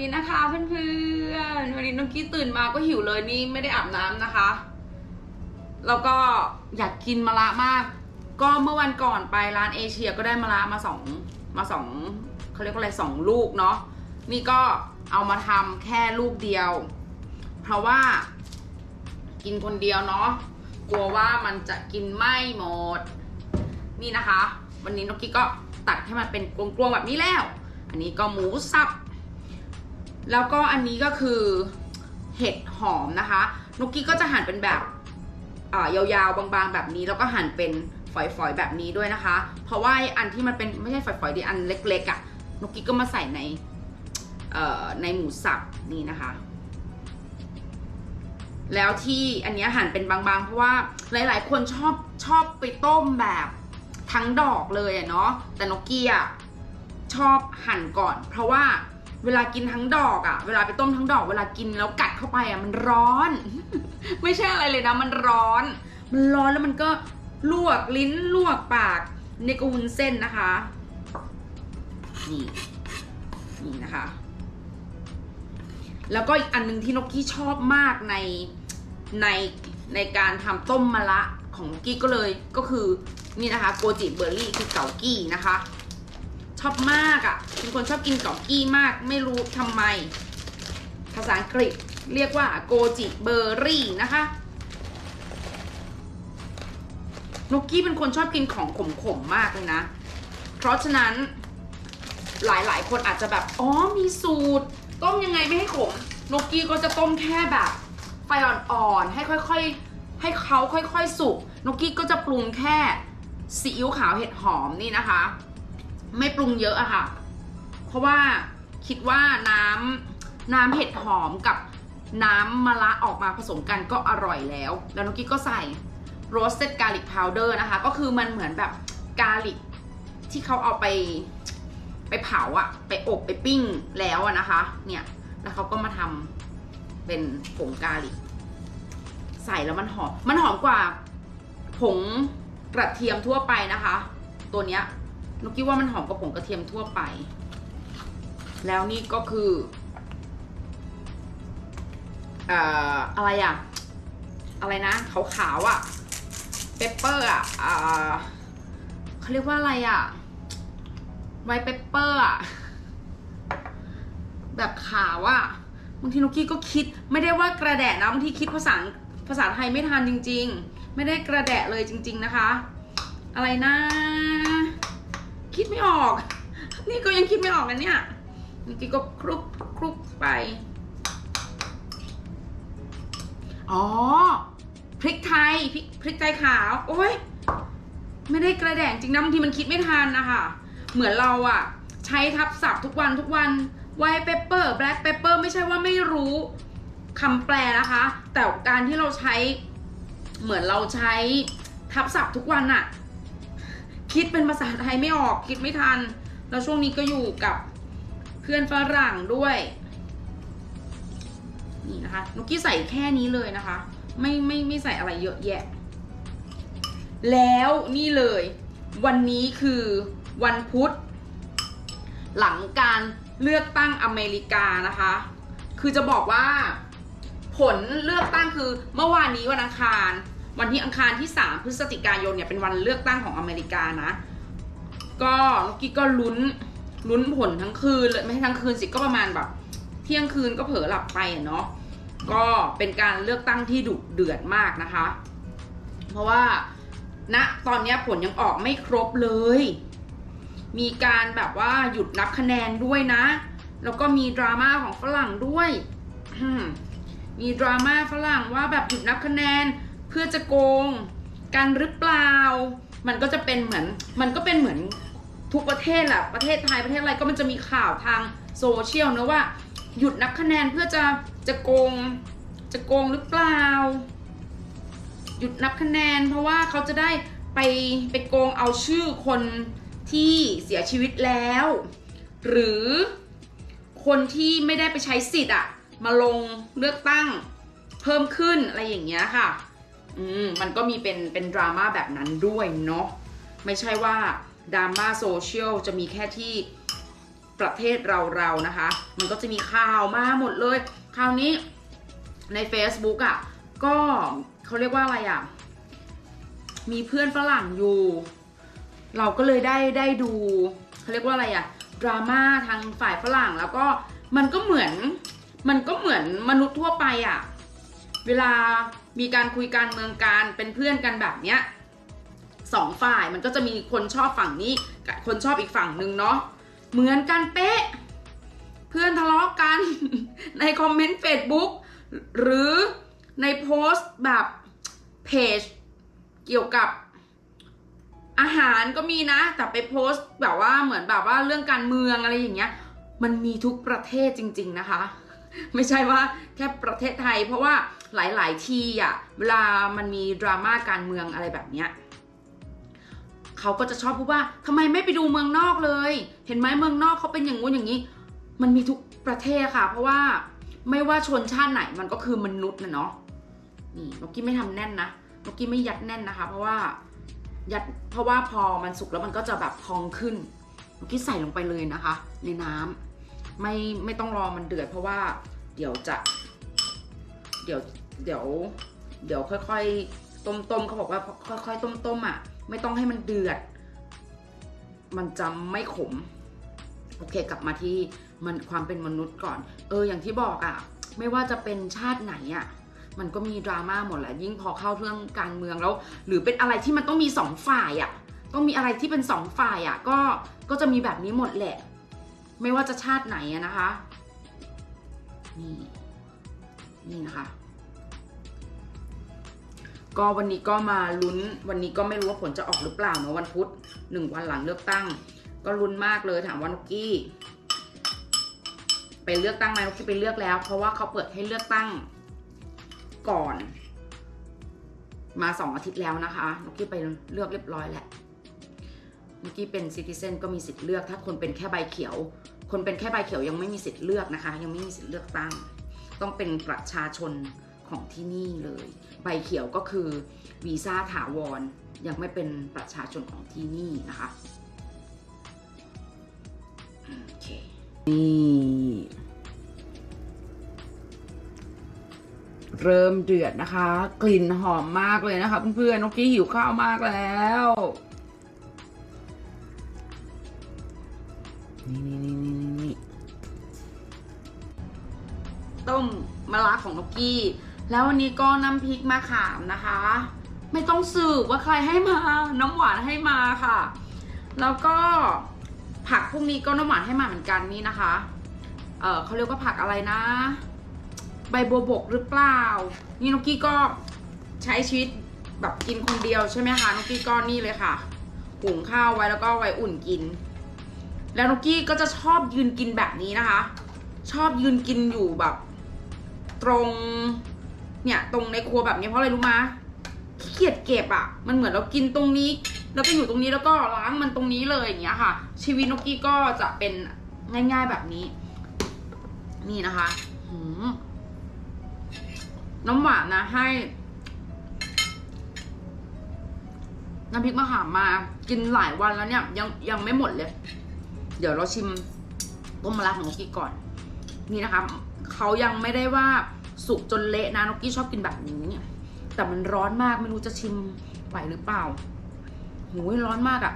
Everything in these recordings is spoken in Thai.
ดีนะคะเพื่อนๆวันนี้น้องกี้ตื่นมาก็หิวเลยนี่ไม่ได้อาบน้ำนะคะ แล้วก็อยากกินมะระมาก ก็เมื่อวันก่อนไปร้านเอเชียก็ได้มะระมาสองมาสองเขาเรียกว่าอะไรสองลูกเนาะนี่ก็เอามาทำแค่ลูกเดียว เพราะว่ากินคนเดียวเนาะกลัวว่ามันจะกินไม่หมด นี่นะคะ วันนี้นกกี้ก็ตัดให้มันเป็นกลวงๆแบบนี้แล้ว อันนี้ก็หมูสับ แล้วก็อันนี้ก็คือเห็ดหอมนะคะนกกี้ก็จะหั่นเป็นแบบอ่ายาวๆบางๆแบบนี้ แล้วก็หั่นเป็นฝอยๆแบบนี้ด้วยนะคะ เพราะว่าอันที่มันเป็นไม่ใช่ฝอยๆดีอันเล็กๆอะ่ะนกกี้ก็มาใส่ในในหมูสับนี่นะคะ แล้วที่อันนี้หั่นเป็นบางๆ เพราะว่าหลายๆ คนชอบชอบไปต้มแบบทั้งดอกเลยอะเนาะแต่นกกี้อะชอบหั่นก่อน เพราะว่า เวลากินทั้งดอกอะเวลาไปต้มทั้งดอก เวลากินแล้วกัดเข้าไปอะมันร้อน ไม่ใช่อะไรเลยนะ มันร้อน มันร้อนแล้วมันก็ลวกลิ้นลวกปากในกระวุ้นเส้นนะคะ นี่ นี่นะคะ แล้วก็อีกอันหนึ่งที่นกกี้ชอบมากในในในการทำต้มมะระของนกกี้ก็เลยก็คือนี่นะคะ โกจิเบอร์รี่คือเกากี้นะคะ ชอบมากอะ่ะ เป็นคนชอบกินกากี้มาก ไม่รู้ทำไม ภาษาอังกฤษเรียกว่าโกจิเบอร์รี่นะคะนกกี้เป็นคนชอบกินของขมๆมากเลยนะ เพราะฉะนั้นหลายๆ คนอาจจะแบบ อ๋อ มีสูตร ต้มยังไงไม่ให้ขมนกกี้ก็จะต้มแค่แบบ ไฟอ่อนๆ ให้ค่อยๆ ให้เขาค่อยๆ สุกนกกี้ก็จะปรุงแค่ซีอิ๊วขาวเห็ดหอมนี่นะคะ ไม่ปรุงเยอะอะค่ะ เพราะว่าคิดว่าน้ำน้ำเห็ดหอมกับน้ำมะระออกมาผสมกันก็อร่อยแล้ว แล้วนกกี้ก็ใส่ roasted garlic powder นะคะ ก็คือมันเหมือนแบบกาลิกที่เขาเอาไปไปเผาอะไปอบไปปิ้งแล้วอะนะคะ เนี่ย แล้วเขาก็มาทำเป็นผงกาลิกใส่แล้วมันหอม มันหอมกว่าผงกระเทียมทั่วไปนะคะ ตัวเนี้ย นุกกี้ว่ามันหอมกว่าผงกระเทียมทั่วไป แล้วนี่ก็คืออ่ออะไรอะอะไรนะขาวๆอะเปปเปอร์อะอ่าเขาเรียกว่าอะไรอะไวเปปเปอร์อะแบบขาวอะบางทีนุกกี้ก็คิด ไม่ได้ว่ากระแดะนะบางทีคิดภาษาภาษาไทยไม่ทันจริง ๆ ไม่ได้กระแดะเลยจริง ๆนะคะ อะไรนะ คิดไม่ออก นี่ก็ยังคิดไม่ออกนะเนี่ยนุกกี้ก็คลุกคลุกไป อ๋อ พริกไทยพริกพริกไทยขาว โอ้ยไม่ได้กระแดงจริงนะบางทีมันคิดไม่ทันนะคะ เหมือนเราอะใช้ทับศัพท์ทุกวันทุกวันไวเปเปอร์แบล็กเปเปอร์ไม่ใช่ว่าไม่รู้คำแปลนะคะ แต่การที่เราใช้เหมือนเราใช้ทับศัพท์ทุกวันอะ คิดเป็นภาษาไทยไม่ออกคิดไม่ทัน แล้วช่วงนี้ก็อยู่กับเพื่อนฝรั่งด้วยนี่นะคะนุกกี้ใส่แค่นี้เลยนะคะ ไม่ไม่ไม่ใส่อะไรเยอะแยะ แล้วนี่เลย วันนี้คือวันพุธ หลังการเลือกตั้งอเมริกานะคะ คือจะบอกว่า ผลเลือกตั้งคือเมื่อวานนี้วันอังคาร วันที่อังคารที่ 3 พฤศจิกายนเนี่ยเป็นวันเลือกตั้งของอเมริกานะ ก็เมื่อกี้ก็ลุ้นลุ้นผลทั้งคืนเลยไม่ใช่ทั้งคืนสิก็ประมาณแบบ เที่ยงคืนก็เผลอหลับไปเนาะก็เป็นการเลือกตั้งที่ดุเดือดมากนะคะ เพราะว่าณนะตอนนี้ผลยังออกไม่ครบเลย มีการแบบว่าหยุดนับคะแนนด้วยนะ แล้วก็มีดราม่าของฝรั่งด้วย มีดราม่าฝรั่งว่าแบบหยุดนับคะแนน พื่อจะโกงกันหรือเปล่า มันก็จะเป็นเหมือน มันก็เป็นเหมือนทุกประเทศแหละประเทศไทยประเทศอะไรก็มันจะมีข่าวทางโซเชียลนะว่า หยุดนับคะแนนเพื่อจะจะโกง จะโกงหรือเปล่า หยุดนับคะแนน เพราะว่าเขาจะได้ไปไปโกงเอาชื่อคนที่เสียชีวิตแล้ว หรือคนที่ไม่ได้ไปใช้สิทธิ์อะมาลงเลือกตั้งเพิ่มขึ้นอะไรอย่างเงี้ยค่ะ อืมมันก็มีเป็นเป็นดราม่าแบบนั้นด้วยเนาะไม่ใช่ว่าดราม่าโซเชียลจะมีแค่ที่ประเทศเราเราๆนะคะ มันก็จะมีข่าวมาหมดเลย คราวนี้ใน Facebook อะ่ะ ก็เขาเรียกว่าอะไรอะ่ะ มีเพื่อนฝรั่งอยู่ เราก็เลยได้ได้ดูเขาเรียกว่าอะไรอะดราม่าทางฝ่ายฝรั่งแล้วก็มันก็เหมือน มันก็เหมือนมนุษย์ทั่วไปอะ เวลามีการคุยการเมืองการเป็นเพื่อนกันแบบเนี้ยสองฝ่ายมันก็จะมีคนชอบฝั่งนี้กับคนชอบอีกฝั่งหนึ่งเนาะเหมือนกันเป๊ะ เพื่อนทะเลาะกัน ในคอมเมนต์ Facebook หรือในโพสต์แบบเพจเกี่ยวกับอาหารก็มีนะ แต่ไปโพสต์แบบว่าเหมือนแบบว่าเรื่องการเมืองอะไรอย่างเงี้ย มันมีทุกประเทศจริง ๆนะคะ ไม่ใช่ว่าแค่ประเทศไทย เพราะว่า หลาย ๆ ที่อะเวลามันมีดราม่าการเมืองอะไรแบบเนี้ยเขาก็จะชอบพูดว่าทำไมไม่ไปดูเมืองนอกเลย เห็นไหมเมืองนอกเขาเป็นอย่างงู้นอย่างนี้ มันมีทุกประเทศค่ะ เพราะว่าไม่ว่าชนชาติไหนมันก็คือมนุษย์นะเนาะนี่นกกี้ไม่ทำแน่นนะนกกี้ไม่ยัดแน่นนะคะ เพราะว่ายัดเพราะว่าพอมันสุกแล้วมันก็จะแบบพองขึ้นเมื่อกี้ใส่ลงไปเลยนะคะ ในน้ำไม่ไม่ต้องรอมันเดือด เพราะว่าเดี๋ยวจะ เดี๋ยว เดี๋ยว เดี๋ยวค่อยๆ ต้มๆเขาบอกว่าค่อยๆ ต้มๆอะ ไม่ต้องให้มันเดือด มันจะไม่ขม โอเคกลับมาที่มันความเป็นมนุษย์ก่อน เอออย่างที่บอกอะ ไม่ว่าจะเป็นชาติไหนอะมันก็มีดราม่าหมดแหละยิ่งพอเข้าเรื่องการเมืองแล้ว หรือเป็นอะไรที่มันต้องมีสองฝ่ายอะ่ะต้องมีอะไรที่เป็นสองฝ่ายอะ่ะก็ก็จะมีแบบนี้หมดแหละ ไม่ว่าจะชาติไหนอะนะคะ นี่ นี่นะคะ ก็วันนี้ก็มาลุ้นวันนี้ก็ไม่รู้ว่าผลจะออกหรือเปล่าเนอะวันพุธหนึ่งวันหลังเลือกตั้ง ก็ลุ้นมากเลยถามว่านกกี้ ไปเลือกตั้งไหมนกกี้ไปเลือกแล้ว เพราะว่าเขาเปิดให้เลือกตั้งก่อน มาสองอาทิตย์แล้วนะคะนกกี้ไปเลือกเรียบร้อยแล้วนกกี้เป็นซิติเซนก็มีสิทธิ์เลือก ถ้าคนเป็นแค่ใบเขียว คนเป็นแค่ใบเขียวยังไม่มีสิทธิ์เลือกนะคะ ยังไม่มีสิทธิ์เลือกตั้ง ต้องเป็นประชาชน ของที่นี่เลย ใบเขียวก็คือวีซ่าถาวรยังไม่เป็นประชาชนของที่นี่นะคะโอเคนี่เริ่มเดือดนะคะ กลิ่นหอมมากเลยนะคะเพื่อนๆนกกี้หิวข้าวมากแล้วนี่นี่นี่นี่นี่ต้มมะระของนกกี้ แล้ววันนี้ก็น้ำพริกมะขามนะคะ ไม่ต้องสืบว่าใครให้มา น้ำหวานให้มาค่ะ แล้วก็ผักพวกนี้ก็น้ำหวานให้มาเหมือนกันนี่นะคะ เออเขาเรียกว่าผักอะไรนะ ใบบัวบกหรือเปล่า นี่นกกี้ก็ใช้ชีวิตแบบกินคนเดียวใช่ไหมคะนกกี้ก็นี่เลยค่ะหุงข้าวไว้แล้วก็ไว้อุ่นกิน แล้วนกกี้ก็จะชอบยืนกินแบบนี้นะคะ ชอบยืนกินอยู่แบบ ตรง เนี่ยตรงในครัวแบบนี้เพราะอะไรรู้มะขี้เกียจเก็บอะ่ะ มันเหมือนเรากินตรงนี้ แล้วก็อยู่ตรงนี้แล้วก็ล้างมันตรงนี้เลยอย่างเงี้ยค่ะ ชีวิตนกกี้ก็จะเป็นง่าย ๆแบบนี้ นี่นะคะหืมน้ำหวานนะให้น้ำพริกมะขามมากินหลายวันแล้วเนี่ย ยังยังไม่หมดเลย เดี๋ยวเราชิมต้มมะระของนกกี้ก่อน นี่นะคะเขายังไม่ได้ว่า สุกจนเละนะนกกี้ชอบกินแบบนี้ แต่มันร้อนมากไม่รู้จะชิมไหวหรือเปล่าโหยร้อนมากอะ่ะ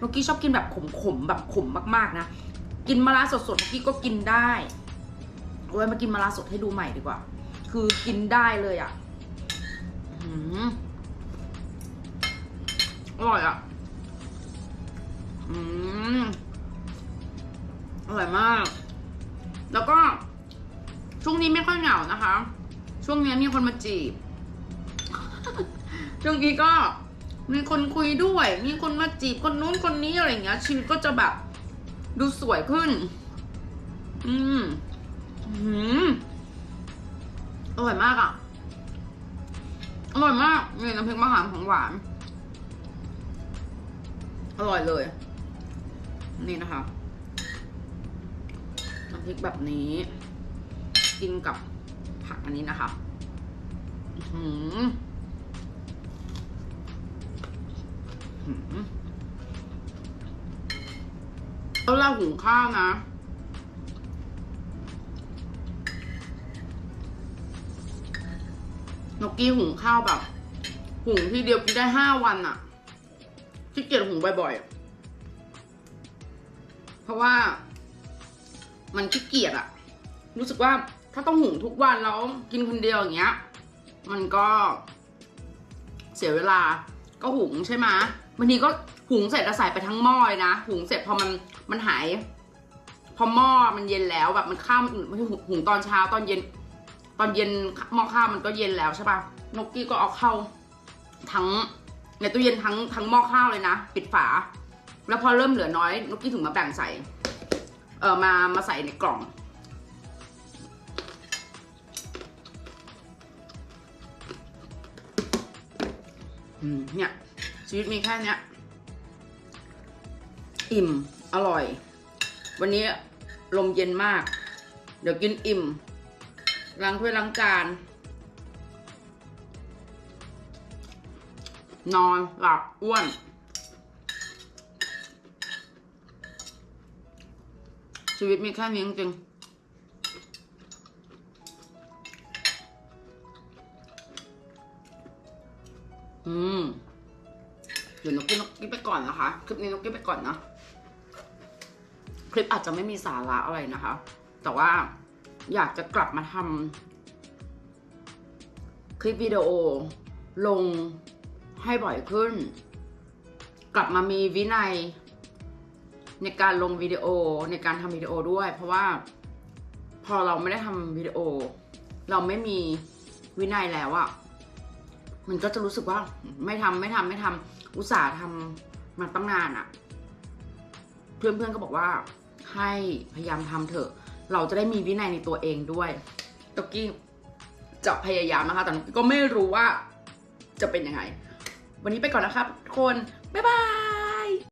นกกี้ชอบกินแบบขมๆแบบขมมากๆนะ กินมะระสดๆนกกี้ก็กินได้เอาไว้มากินมะระสดให้ดูใหม่ดีกว่า คือกินได้เลยอะ่ะอื้อหืออร่อยอะ่ะ อืม อร่อยมาก แล้วก็ ช่วงนี้ไม่ค่อยเหงานะคะ ช่วงนี้มีคนมาจีบ ช่วงนี้ก็มีคนคุยด้วย มีคนมาจีบคนนู้นคนนี้อะไรอย่างเงี้ย ชีวิตก็จะแบบดูสวยขึ้น อืมอืมอร่อยมากอะ อร่อยมากนี่น้ำพริกมะขามของหวาน อร่อยเลย นี่นะคะ น้ำพริกแบบนี้ กินกับผักอันนี้นะคะหืออื้อหือแล้วเราหุงข้าวนะนกกี้หุงข้าวแบบ หุงทีเดียวกินได้ห้าวันอะที่เกียจหุงบ่อยๆ เพราะว่ามันขี้เกียจอะรู้สึกว่า ถ้าต้องหุงทุกวันแล้วกินคนเดียวอย่างเงี้ย มันก็เสียเวลาก็หุงใช่ไหมบางทีก็หุงเสร็จแล้วใส่ไปทั้งหม้อเลยนะ หุงเสร็จพอมันมันหาย พอหม้อมันเย็นแล้วแบบมันข้ามมันหุงหุงตอนเช้าตอนเย็น ตอนเย็นหม้อข้าวมันก็เย็นแล้วใช่ปะนกกี้ก็เอาเข้าทั้งในตู้เย็นทั้งทั้งหม้อข้าวเลยนะ ปิดฝา แล้วพอเริ่มเหลือน้อยนกกี้ถึงมาแบ่งใส่ เออมามาใส่ในกล่อง เนี่ย ชีวิตมีแค่เนี้ย อิ่ม อร่อย วันนี้ลมเย็นมาก เดี๋ยวกินอิ่มล้างถ้วยล้างจาน นอน หลับ อ้วน ชีวิตมีแค่นี้จริงๆ อืมเดี๋ยวนกกินนกกินไปก่อนนะคะ คลิปนี้นกกินไปก่อนนะ คลิปอาจจะไม่มีสาระอะไรนะคะ แต่ว่าอยากจะกลับมาทำคลิปวิดีโอ ลงให้บ่อยขึ้น กลับมามีวินัย ในการลงวิดีโอในการทำวิดีโอด้วย เพราะว่า พอเราไม่ได้ทำวิดีโอ เราไม่มีวินัยแล้วอะ มันก็จะรู้สึกว่าไม่ทำไม่ทำไม่ทำอุตส่าห์ทำมาตั้งนานอะเพื่อนเพื่อนก็บอกว่าให้พยายามทำเถอะ เราจะได้มีวินัยในตัวเองด้วยตกกี้จะพยายามนะคะแต่ก็ไม่รู้ว่าจะเป็นยังไง วันนี้ไปก่อนนะครับทุกคน บ๊ายบาย